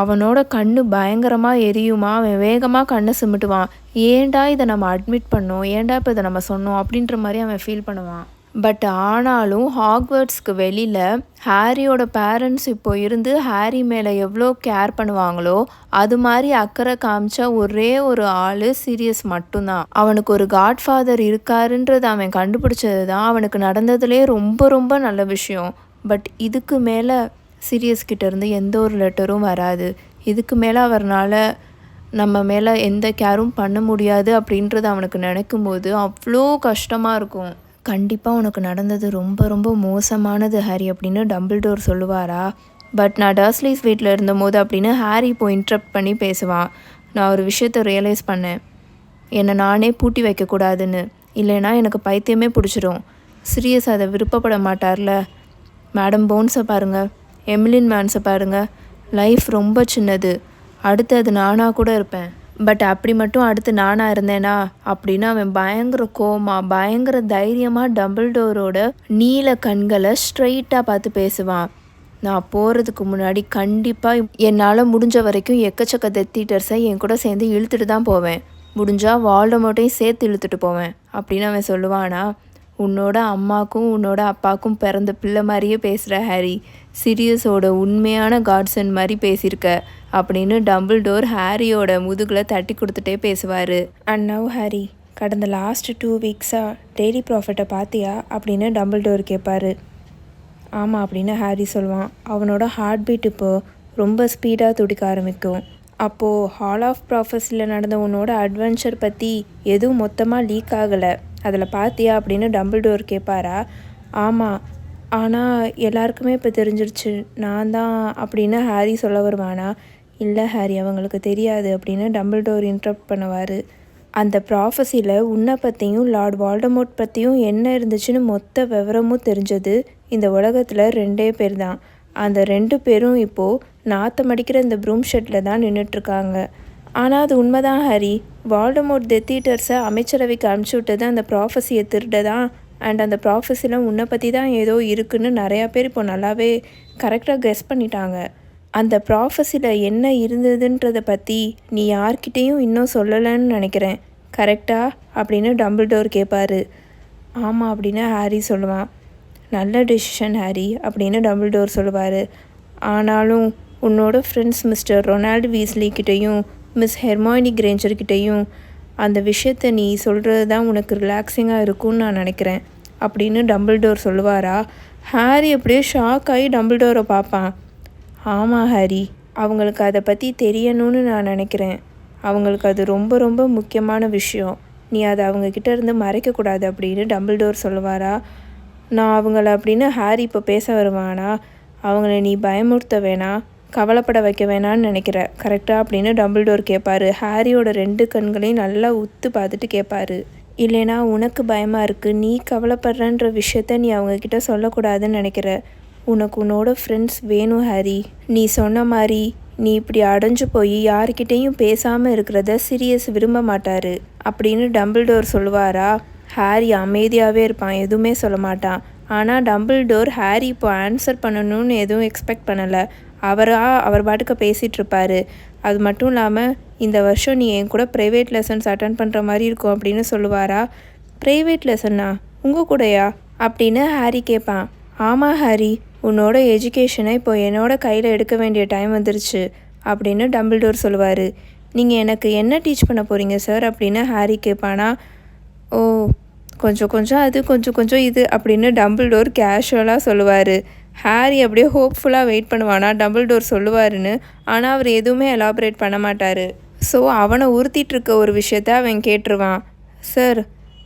அவனோட கண்ணு பயங்கரமாக எரியுமா? அவன் வேகமாக கண்ணை சிமிட்டுவான். ஏன்டா இதை நம்ம அட்மிட் பண்ணோம்? ஏன்டா இப்போ இதை நம்ம சொன்னோம்? அப்படின்ற மாதிரி அவன் ஃபீல் பண்ணுவான். பட் ஆனாலும் ஹாக்வர்ட்ஸ்க்கு வெளியில் ஹாரியோட பேரண்ட்ஸ் இப்போ இருந்து ஹாரி மேலே எவ்வளோ கேர் பண்ணுவாங்களோ அது மாதிரி அக்கறை காமிச்ச ஒரே ஒரு ஆள் சீரியஸ் மட்டும்தான். அவனுக்கு ஒரு காட்ஃபாதர் இருக்காருன்றது அவன் கண்டுபிடிச்சது தான் அவனுக்கு நடந்ததுலே ரொம்ப ரொம்ப நல்ல விஷயம். பட் இதுக்கு மேலே சீரியஸ் கிட்டேருந்து எந்த ஒரு லெட்டரும் வராது. இதுக்கு மேலே அவர்னால் நம்ம மேலே எந்த கேரும் பண்ண முடியாது அப்படின்றது அவனுக்கு நினைக்கும் போது அவ்வளோ கஷ்டமாக இருக்கும். கண்டிப்பாக உனக்கு நடந்தது ரொம்ப ரொம்ப மோசமானது ஹாரி அப்படின்னு டம்பிள்டோர் சொல்லுவாரா? பட் நான் டர்ஸ்லீஸ் வீட்டில் இருந்தபோது அப்படின்னு ஹாரி இப்போ இன்ட்ரப்ட் பண்ணி பேசுவான். நான் ஒரு விஷயத்த ரியலைஸ் பண்ணேன். என்னை நானே பூட்டி வைக்கக்கூடாதுன்னு இல்லைன்னா எனக்கு பைத்தியமே பிடிச்சிரும். சீரியஸ் அதை விருப்பப்பட மாட்டார்ல. மேடம் போன்ஸை பாருங்கள் எமிலின் மேன்ஸை பாருங்கள் லைஃப் ரொம்ப சின்னது. அடுத்து அது நானாக கூட இருப்பேன். பட் அப்படி மட்டும் அடுத்து நானாக இருந்தேனா? அப்படின்னு அவன் பயங்கர கோமா பயங்கர தைரியமாக டபுள் டோரோட நீல கண்களை ஸ்ட்ரைட்டாக பார்த்து பேசுவான். நான் போகிறதுக்கு முன்னாடி கண்டிப்பாக என்னால் முடிஞ்ச வரைக்கும் எக்கச்சக்க தெத்திட்டர்ஸை என் கூட சேர்ந்து இழுத்துட்டு தான் போவேன். முடிஞ்சால் வால்டமோட்டையும் சேர்த்து இழுத்துட்டு போவேன். அப்படின்னு அவன் சொல்லுவானா? உன்னோட அம்மாக்கும் உன்னோட அப்பாக்கும் பிறந்த பிள்ளை மாதிரியே பேசுகிற ஹாரி. சிரியஸோட உண்மையான காட்சன் மாதிரி பேசியிருக்க அப்படின்னு டம்பிள் டோர் ஹாரியோட முதுகில் தட்டி கொடுத்துட்டே பேசுவார். அண்ட் நவ் ஹாரி கடந்த லாஸ்ட் டூ வீக்ஸாக டெய்லி ப்ராஃபிட்டை பார்த்தியா அப்படின்னு டம்பிள் டோர் கேட்பார் ஆமாம் அப்படின்னு ஹாரி சொல்லுவான் அவனோட ஹார்ட் பீட் இப்போது ரொம்ப ஸ்பீடாக துடிக்க ஆரம்பிக்கும். அப்போது ஹால் ஆஃப் ப்ராஃபஸில் நடந்த உன்னோட அட்வென்ச்சர் பற்றி எதுவும் மொத்தமாக லீக் ஆகலை. அதில் பார்த்தியா அப்படின்னு டபுள் டோர் கேட்பாரா? ஆமாம் ஆனால் எல்லாருக்குமே இப்போ தெரிஞ்சிருச்சு. நான் தான் அப்படின்னு ஹாரி சொல்ல வருவானா? இல்லை ஹாரி அவங்களுக்கு தெரியாது அப்படின்னு டபுள் டோர் இன்ட்ரப்ட் பண்ணுவார். அந்த ப்ராஃபஸியில் உன்னை பற்றியும் லார்ட் வால்டமோட் பற்றியும் என்ன இருந்துச்சுன்னு மொத்த விவரமும் தெரிஞ்சது இந்த உலகத்தில் ரெண்டே பேர் தான். அந்த ரெண்டு பேரும் இப்போது நாற்றம் அடிக்கிற இந்த ப்ரூம் ஷெட்டில் தான் நின்றுட்டுருக்காங்க ஆனால் அது உண்மைதான் ஹரி. வால்டமோட் டெத்தீட்டர்ஸை அமைச்சரவைக்கு அனுப்பிச்சி விட்டது அந்த ப்ராஃபஸியை திருட தான் அண்ட் அந்த ப்ராஃபஸில் உன்னை பற்றி தான் ஏதோ இருக்குன்னு நிறையா பேர் இப்போ நல்லாவே கரெக்டாக கெஸ் பண்ணிட்டாங்க. அந்த ப்ராஃபஸியில் என்ன இருந்ததுன்றதை பற்றி நீ யார்கிட்டேயும் இன்னும் சொல்லலைன்னு நினைக்கிறேன். கரெக்டா அப்படின்னு டபுள் டோர் கேட்பாரு ஆமாம் அப்படின்னு ஹாரி சொல்லுவான். நல்ல டெசிஷன் ஹாரி அப்படின்னு டபுள் டோர் சொல்லுவார். ஆனாலும் உன்னோட ஃப்ரெண்ட்ஸ் மிஸ்டர் ரொனால்டு வீஸ்லி கிட்டேயும் மிஸ் ஹெர்மாயினி கிரேஞ்சர்கிட்டையும் அந்த விஷயத்த நீ சொல்கிறது தான் உனக்கு ரிலாக்ஸிங்காக இருக்கும்னு நான் நினைக்கிறேன் அப்படின்னு டம்பிள்டோர் சொல்லுவாரா? ஹாரி அப்படியே ஷாக் ஆகி டம்பிள்டோரை பார்ப்பான். ஆமாம் ஹாரி அவங்களுக்கு அதை பற்றி தெரியணும்னு நான் நினைக்கிறேன். அவங்களுக்கு அது ரொம்ப ரொம்ப முக்கியமான விஷயம். நீ அதை அவங்கக்கிட்ட இருந்து மறைக்கக்கூடாது அப்படின்னு டம்பிள்டோர் சொல்லுவாரா? நான் அவங்கள அப்படின்னு ஹாரி இப்போ பேச வருவானா? அவங்கள நீ பயமுறுத்த வேணாம். கவலைப்பட வைக்க வேணான்னு நினைக்கிற. கரெக்டாக அப்படின்னு டம்பிள்டோர் கேட்பாரு ஹாரியோட ரெண்டு கண்களையும் நல்லா உத்து பார்த்துட்டு கேட்பாரு இல்லைனா உனக்கு பயமாக இருக்குது நீ கவலைப்படுறன்ற விஷயத்த நீ அவங்கக்கிட்ட சொல்லக்கூடாதுன்னு நினைக்கிற. உனக்கு உன்னோட ஃப்ரெண்ட்ஸ் வேணும் ஹாரி. நீ சொன்ன மாதிரி நீ இப்படி அடைஞ்சு போய் யார்கிட்டேயும் பேசாமல் இருக்கிறத சிரியஸ் விரும்ப மாட்டார். அப்படின்னு டம்பிள்டோர் சொல்லுவாரா? ஹாரி அமைதியாகவே இருப்பான். எதுவுமே சொல்ல மாட்டான். ஆனால் டம்பிள்டோர் ஹாரி இப்போ ஆன்சர் பண்ணணும்னு எதுவும் எக்ஸ்பெக்ட் பண்ணலை. அவராக அவர் பாட்டுக்கு பேசிகிட்ருப்பார் அது மட்டும் இல்லாமல் இந்த வருஷம் நீ என் கூட ப்ரைவேட் லெசன்ஸ் அட்டன் பண்ணுற மாதிரி இருக்கும் அப்படின்னு சொல்லுவாரா? ப்ரைவேட் லெசன்னா உங்கள் கூடயா? அப்படின்னு ஹாரி கேட்பான் ஆமாம் ஹாரி உன்னோட எஜுகேஷனை இப்போ என்னோட கையில் எடுக்க வேண்டிய டைம் வந்துருச்சு அப்படின்னு டம்பிள்டோர் சொல்லுவார். நீங்கள் எனக்கு என்ன டீச் பண்ண போகிறீங்க சார் அப்படின்னு ஹாரி கேட்பானா ஓ கொஞ்சம் கொஞ்சம் அது கொஞ்சம் கொஞ்சம் இது அப்படின்னு டம்பிள்டோர் கேஷுவலாக சொல்லுவார். ஹாரி அப்படியே ஹோப்ஃபுல்லாக வெயிட் பண்ணுவானா? டபுள் டோர் சொல்லுவாருன்னு. ஆனால் அவர் எதுவுமே எலாபரேட் பண்ண மாட்டார். ஸோ அவனை உறுத்திட்டு இருக்க ஒரு விஷயத்த அவன் கேட்டுருவான். சார்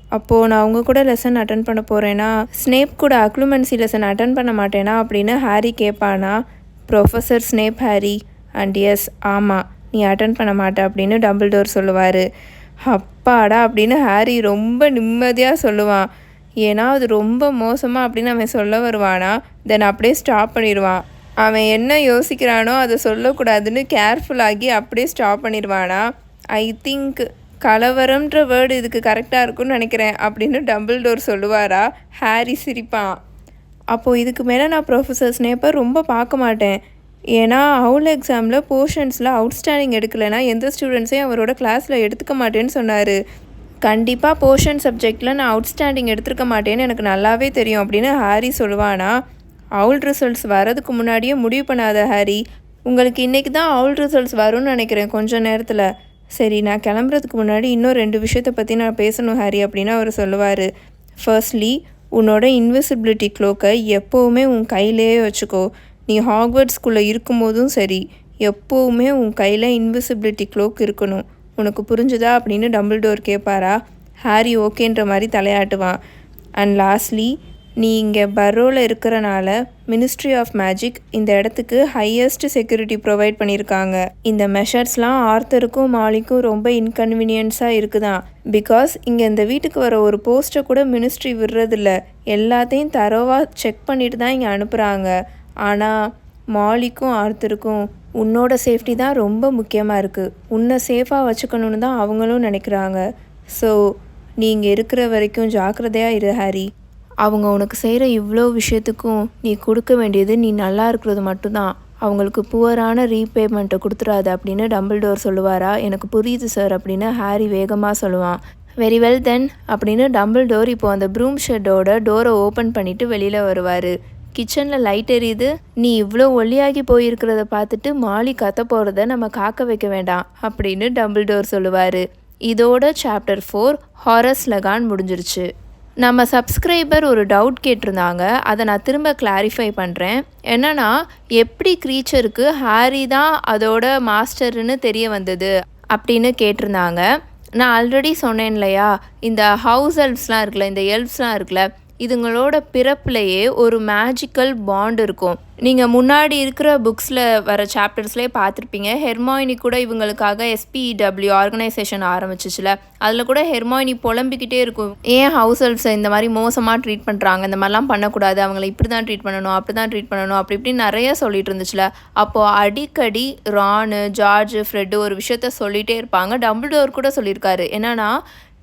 அப்போது நான் அவங்க கூட லெசன் அட்டன் பண்ண போகிறேன்னா ஸ்னேப் கூட அக்ளுமென்சி லெசன் அட்டன் பண்ண மாட்டேனா? அப்படின்னு ஹாரி கேட்பானா? Professor Snape Harry. And yes ஆமாம் நீ அட்டன் பண்ண மாட்ட அப்படின்னு டபுள் டோர் சொல்லுவார். அப்பாடா அப்படின்னு ஹாரி ரொம்ப நிம்மதியாக சொல்லுவான். ஏன்னா அது ரொம்ப மோசமாக அப்படின்னு அவன் சொல்ல வருவானா? தென் அப்படியே ஸ்டாப் பண்ணிடுவான் அவன் என்ன யோசிக்கிறானோ அதை சொல்லக்கூடாதுன்னு கேர்ஃபுல்லாகி அப்படியே ஸ்டாப் பண்ணிடுவானா? ஐ திங்க் கலவரம்ன்ற வேர்டு இதுக்கு கரெக்டாக இருக்கும்னு நினைக்கிறேன் அப்படின்னு டபுள் டோர் சொல்லுவாரா? ஹாரி சிரிப்பான். அப்போது இதுக்கு மேலே நான் ப்ரொஃபஸர் ஸ்னேப்பர் ரொம்ப பார்க்க மாட்டேன். ஏன்னா அவுல் எக்ஸாமில் போர்ஷன்ஸில் அவுட்ஸ்டாண்டிங் எடுக்கலைன்னா எந்த ஸ்டூடெண்ட்ஸையும் அவரோட கிளாஸில் எடுத்துக்க மாட்டேன்னு சொன்னார். கண்டிப்பாக போர்ஷன் சப்ஜெக்டில் நான் அவுட்ஸ்டாண்டிங் எடுத்திருக்க மாட்டேன்னு எனக்கு நல்லாவே தெரியும் அப்படின்னு ஹாரி சொல்லுவானா அவுல் ரிசல்ட்ஸ் வரதுக்கு முன்னாடியே முடிவு பண்ணாத ஹாரி. உங்களுக்கு இன்றைக்கி தான் அவுல் ரிசல்ட்ஸ் வரும்னு நினைக்கிறேன் கொஞ்ச நேரத்தில். சரி நான் கிளம்புறதுக்கு முன்னாடி இன்னும் ரெண்டு விஷயத்தை பற்றி நான் பேசணும் ஹாரி அப்படின்னு அவர் சொல்லுவார். ஃபர்ஸ்ட்லி உன்னோட இன்விசிபிலிட்டி க்ளோக்கை எப்போவுமே உன் கையிலேயே வச்சுக்கோ. நீ ஹாக்வர்ட் ஸ்கூலில் இருக்கும்போதும் சரி எப்போவுமே உன் கையில் இன்விசிபிலிட்டி க்ளோக் இருக்கணும். உனக்கு புரிஞ்சுதா அப்படின்னு டம்பிள்டோர் கேட்பாரா? ஹாரி ஓகேன்ற மாதிரி தலையாட்டுவான். அண்ட் லாஸ்ட்லி நீ இங்கே பரோவில் இருக்கிறனால மினிஸ்ட்ரி ஆஃப் மேஜிக் இந்த இடத்துக்கு ஹையஸ்ட் செக்யூரிட்டி ப்ரொவைட் பண்ணியிருக்காங்க. இந்த மெஷர்ஸ்லாம் ஆர்த்தருக்கும் மாலிக்கும் ரொம்ப இன்கன்வீனியன்ஸாக இருக்குதான். பிகாஸ் இங்கே இந்த வீட்டுக்கு வர ஒரு போஸ்ட்டை கூட மினிஸ்ட்ரி விடுறதில்ல. எல்லாத்தையும் தரோவாக செக் பண்ணிட்டு தான் இங்கே அனுப்புகிறாங்க ஆனால் மாலிக்கும் ஆர்த்தருக்கும் உன்னோட சேஃப்டி தான் ரொம்ப முக்கியமாக இருக்குது உன்னை சேஃபாக வச்சுக்கணுன்னு தான் அவங்களும் நினைக்கிறாங்க. ஸோ நீ இங்கே இருக்கிற வரைக்கும் ஜாக்கிரதையாக இரு ஹாரி. அவங்க உனக்கு செய்கிற இவ்வளோ விஷயத்துக்கும் நீ கொடுக்க வேண்டியது நீ நல்லா இருக்கிறது மட்டும்தான். அவங்களுக்கு புவரான ரீபேமெண்ட்டை கொடுத்துடாது அப்படின்னு டம்பிள்டோர் சொல்லுவாரா? எனக்கு புரியுது சார் அப்படின்னு ஹாரி வேகமாக சொல்லுவான். வெரி வெல் தென் அப்படின்னு டம்பிள்டோர் இப்போ அந்த ப்ரூம் ஷெட்டோட டோரை ஓப்பன் பண்ணிவிட்டு வெளியில் வருவார். கிச்சனில் லைட் எரியுது. நீ இவ்வளோ ஒல்லியாகி போயிருக்கிறத பார்த்துட்டு மாலி கத்த போகிறத நம்ம காக்க வைக்க வேண்டாம் அப்படின்னு டம்பிள்டோர் சொல்லுவார். இதோட சாப்டர் ஃபோர் ஹாரஸ் லகான் முடிஞ்சிருச்சு. நம்ம சப்ஸ்கிரைபர் ஒரு டவுட் கேட்டிருந்தாங்க. அதை நான் திரும்ப கிளாரிஃபை பண்ணுறேன் என்னென்னா எப்படி க்ரீச்சருக்கு ஹாரி தான் அதோட மாஸ்டர்னு தெரிய வந்தது அப்படின்னு கேட்டிருந்தாங்க. நான் ஆல்ரெடி சொன்னேன் இல்லையா? இந்த ஹவுஸ் எல்ஃப்ஸ்லாம் இருக்குல்ல இந்த எல்ஃப்ஸ்லாம் இருக்குல்ல இதுங்களோட பிறப்புலையே ஒரு மேஜிக்கல் பாண்ட் இருக்கும். நீங்கள் முன்னாடி இருக்கிற புக்ஸில் வர சாப்டர்ஸ்லேயே பார்த்துருப்பீங்க. ஹெர்மாயினி கூட இவங்களுக்காக எஸ்பிஇடபிள்யூ ஆர்கனைசேஷன் ஆரம்பிச்சிச்சுல. அதில் கூட ஹெர்மாயினி புலம்பிக்கிட்டே இருக்கும். ஏன் ஹவுஸ் ஹெல்ப்ஸை இந்த மாதிரி மோசமாக ட்ரீட் பண்ணுறாங்க இந்த மாதிரிலாம் பண்ணக்கூடாது. அவங்கள இப்படி தான் ட்ரீட் பண்ணணும் அப்படி தான் ட்ரீட் பண்ணணும் அப்படி இப்படி நிறைய சொல்லிட்டு இருந்துச்சுல. அப்போது அடிக்கடி ரானு ஜார்ஜ் ஃப்ரெட்டு ஒரு விஷயத்த சொல்லிகிட்டே இருப்பாங்க. டபுள் டோர் கூட சொல்லியிருக்காரு. என்னன்னா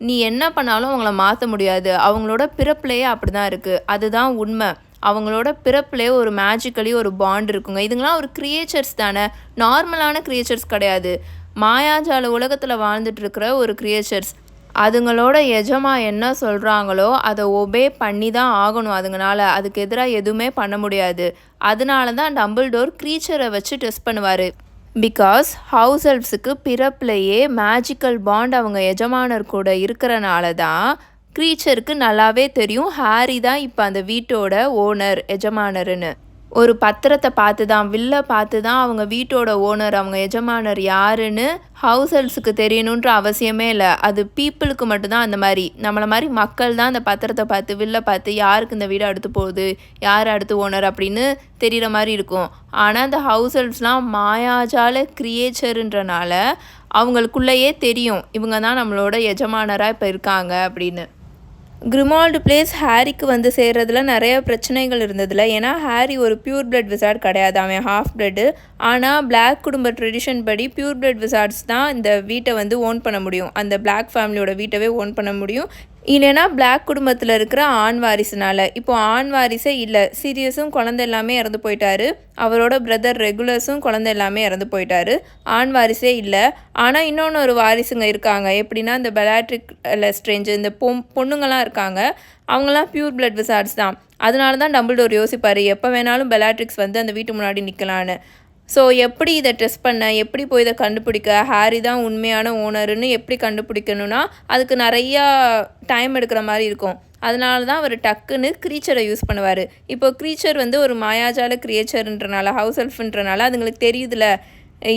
நீ என்ன பண்ணாலும் அவங்கள மாற்ற முடியாது. அவங்களோட பிறப்புலேயே அப்படி தான் இருக்குது அதுதான் உண்மை. அவங்களோட பிறப்புலேயே ஒரு மேஜிக்கலி ஒரு பாண்ட் இருக்குங்க. இதுங்களாம் ஒரு கிரியேச்சர்ஸ் தானே. நார்மலான கிரியேச்சர்ஸ் கிடையாது. மாயாஜால உலகத்தில் வாழ்ந்துட்டு இருக்கிற ஒரு கிரியேச்சர்ஸ் அதுங்களோட எஜமா என்ன சொல்கிறாங்களோ அதை ஒபே பண்ணி தான் ஆகணும் அதுங்களால் அதுக்கு எதிராக எதுவுமே பண்ண முடியாது. அதனால தான் டம்பிள் டோர் க்ரீச்சரை வச்சு டெஸ்ட் பண்ணுவார். பிகாஸ் ஹவுஸ் ஹெல்ப்ஸுக்கு பிறப்புலையே மேஜிக்கல் பாண்ட் அவங்க எஜமானர் கூட இருக்கிறனால தான் க்ரீச்சருக்கு நல்லாவே தெரியும். ஹாரி தான் இப்போ அந்த வீட்டோட ஓனர் எஜமானருன்னு ஒரு பத்திரத்தை பார்த்து தான் வில்லை பார்த்து தான் அவங்க வீட்டோட ஓனர் அவங்க எஜமானர் யாருன்னு ஹவுஸ் ஹெல்ப்ஸுக்கு தெரியணுன்ற அவசியமே இல்லை. அது பீப்புளுக்கு மட்டும்தான் அந்த மாதிரி. நம்மளை மாதிரி மக்கள் தான் அந்த பத்திரத்தை பார்த்து வில்லை பார்த்து யாருக்கு இந்த வீடு அடுத்து போகுது யார் அடுத்து ஓனர் அப்படின்னு தெரிகிற மாதிரி இருக்கும். ஆனால் அந்த ஹவுஸ் ஹெல்ப்ஸ்லாம் மாயாஜால கிரியேச்சருன்றனால அவங்களுக்குள்ளேயே தெரியும். இவங்க தான் நம்மளோட எஜமானராக இப்போ இருக்காங்க அப்படின்னு. கிரிமால்டு பிளேஸ் ஹாரிக்கு வந்து சேர்றதுல நிறைய பிரச்சனைகள் இருந்ததில்ல ஏன்னா ஹாரி ஒரு பியூர் பிளட் விசார்ட் கிடையாது. அவன் ஹாஃப் பிளட்டு ஆனால் பிளாக் குடும்ப ட்ரெடிஷன் படி பியூர் பிளட் விசார்ட்ஸ் தான் இந்த வீட்டை வந்து ஓன் பண்ண முடியும். அந்த பிளாக் ஃபேமிலியோட வீட்டவே ஓன் பண்ண முடியும். இல்லைன்னா பிளாக் குடும்பத்தில் இருக்கிற ஆண் வாரிசுனால. இப்போ ஆண் வாரிசே இல்லை. சீரியஸும் குழந்தை எல்லாமே இறந்து போயிட்டாரு. அவரோட பிரதர் ரெகுலர்ஸும் குழந்தை எல்லாமே இறந்து போயிட்டாரு. ஆண் வாரிசே இல்லை. ஆனால் இன்னொன்று ஒரு வாரிசுங்க இருக்காங்க. எப்படின்னா இந்த பெலாட்ரிக் லெஸ்ட்ரேஞ்சு இந்த பொம் பொண்ணுங்கள்லாம் இருக்காங்க. அவங்களாம் பியூர் பிளட் விசார்ட்ஸ் தான். அதனால தான் டபுள் டோர் யோசிப்பார் எப்போ வேணாலும் பெலாட்ரிக்ஸ் வந்து அந்த வீட்டு முன்னாடி நிற்கலான்னு ஸோ எப்படி இதை டெஸ்ட் பண்ண? எப்படி போய் இதை கண்டுபிடிக்க? ஹாரி தான் உண்மையான ஓனருன்னு எப்படி கண்டுபிடிக்கணும்னா அதுக்கு நிறையா டைம் எடுக்கிற மாதிரி இருக்கும். அதனால தான் அவர் டக்குன்னு க்ரீச்சரை யூஸ் பண்ணுவார். இப்போ க்ரீச்சர் வந்து ஒரு மாயாஜால க்ரியேச்சர்ன்றனால ஹவுஸ் ஹெல்ஃப்ன்றனால அதுங்களுக்கு தெரியுதுல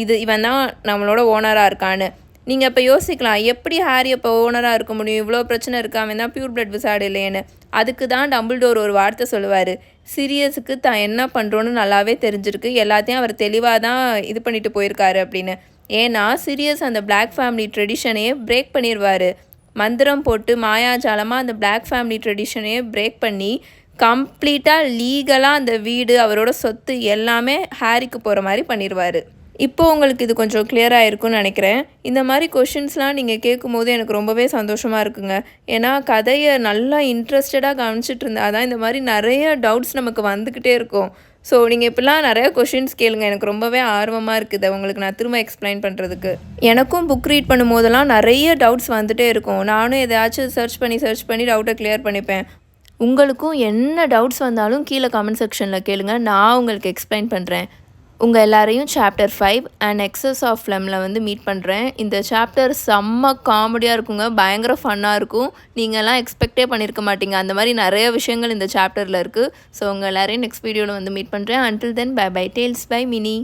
இது இவன் தான் நம்மளோட ஓனராக இருக்கான்னு. நீங்கள் இப்போ யோசிக்கலாம் எப்படி ஹாரி இப்போ ஓனராக இருக்க முடியும்? இவ்வளோ பிரச்சனை இருக்கா அவன் தான் பியூர் பிளட் விசாடு இல்லையேன்னு. அதுக்கு தான் டம்பிள்டோர் ஒரு வார்த்தை சொல்லுவார். சீரியஸுக்கு தான் என்ன பண்ணுறோன்னு நல்லாவே தெரிஞ்சிருக்கு. எல்லாத்தையும் அவர் தெளிவாக தான் இது பண்ணிட்டு போயிருக்காரு அப்படின்னு. ஏன்னா சீரியஸ் அந்த பிளாக் ஃபேமிலி ட்ரெடிஷனையே பிரேக் பண்ணிடுவார் மந்திரம் போட்டு மாயாஜாலமாக அந்த பிளாக் ஃபேமிலி ட்ரெடிஷனையே பிரேக் பண்ணி கம்ப்ளீட்டாக லீகலாக அந்த வீடு அவரோட சொத்து எல்லாமே ஹாரிக்கு போகிற மாதிரி பண்ணிடுவார் இப்போ உங்களுக்கு இது கொஞ்சம் கிளியராக இருக்கும்னு நினைக்கிறேன். இந்த மாதிரி கொஷின்ஸ்லாம் நீங்கள் கேட்கும்போது எனக்கு ரொம்பவே சந்தோஷமாக இருக்குங்க. ஏன்னா கதையை நல்லா இன்ட்ரெஸ்டடாக கவனிச்சிட்டு இருந்தால் தான் இந்த மாதிரி நிறைய டவுட்ஸ் நமக்கு வந்துக்கிட்டே இருக்கும். ஸோ நீங்கள் இப்படிலாம் நிறைய கொஷின்ஸ் கேளுங்க. எனக்கு ரொம்பவே ஆர்வமாக இருக்குது. உங்களுக்கு நான் திரும்ப எக்ஸ்பிளைன் பண்ணுறதுக்கு எனக்கும் புக் ரீட் பண்ணும்போதெல்லாம் நிறைய டவுட்ஸ் வந்துகிட்டே இருக்கும். நானும் எதாச்சும் சர்ச் பண்ணி சர்ச் பண்ணி டவுட்டை கிளியர் பண்ணிப்பேன். உங்களுக்கும் என்ன டவுட்ஸ் வந்தாலும் கீழே கமெண்ட் செக்ஷனில் கேளுங்க. நான் உங்களுக்கு எக்ஸ்பிளைன் பண்ணுறேன் உங்கள் எல்லாரையும் chapter five and excess of ஃப்ளமில் வந்து மீட் பண்ணுறேன் இந்த சாப்டர் செம்ம காமெடியாக இருக்குங்க. பயங்கர ஃபன்னாக இருக்கும். நீங்கள்லாம் எக்ஸ்பெக்டே பண்ணியிருக்க மாட்டீங்க. அந்த மாதிரி நிறைய விஷயங்கள் இந்த சாப்டரில் இருக்குது ஸோ உங்கள் எல்லாரையும் நெக்ஸ்ட் வீடியோவில் வந்து மீட் பண்ணுறேன் until then bye bye tales by Mini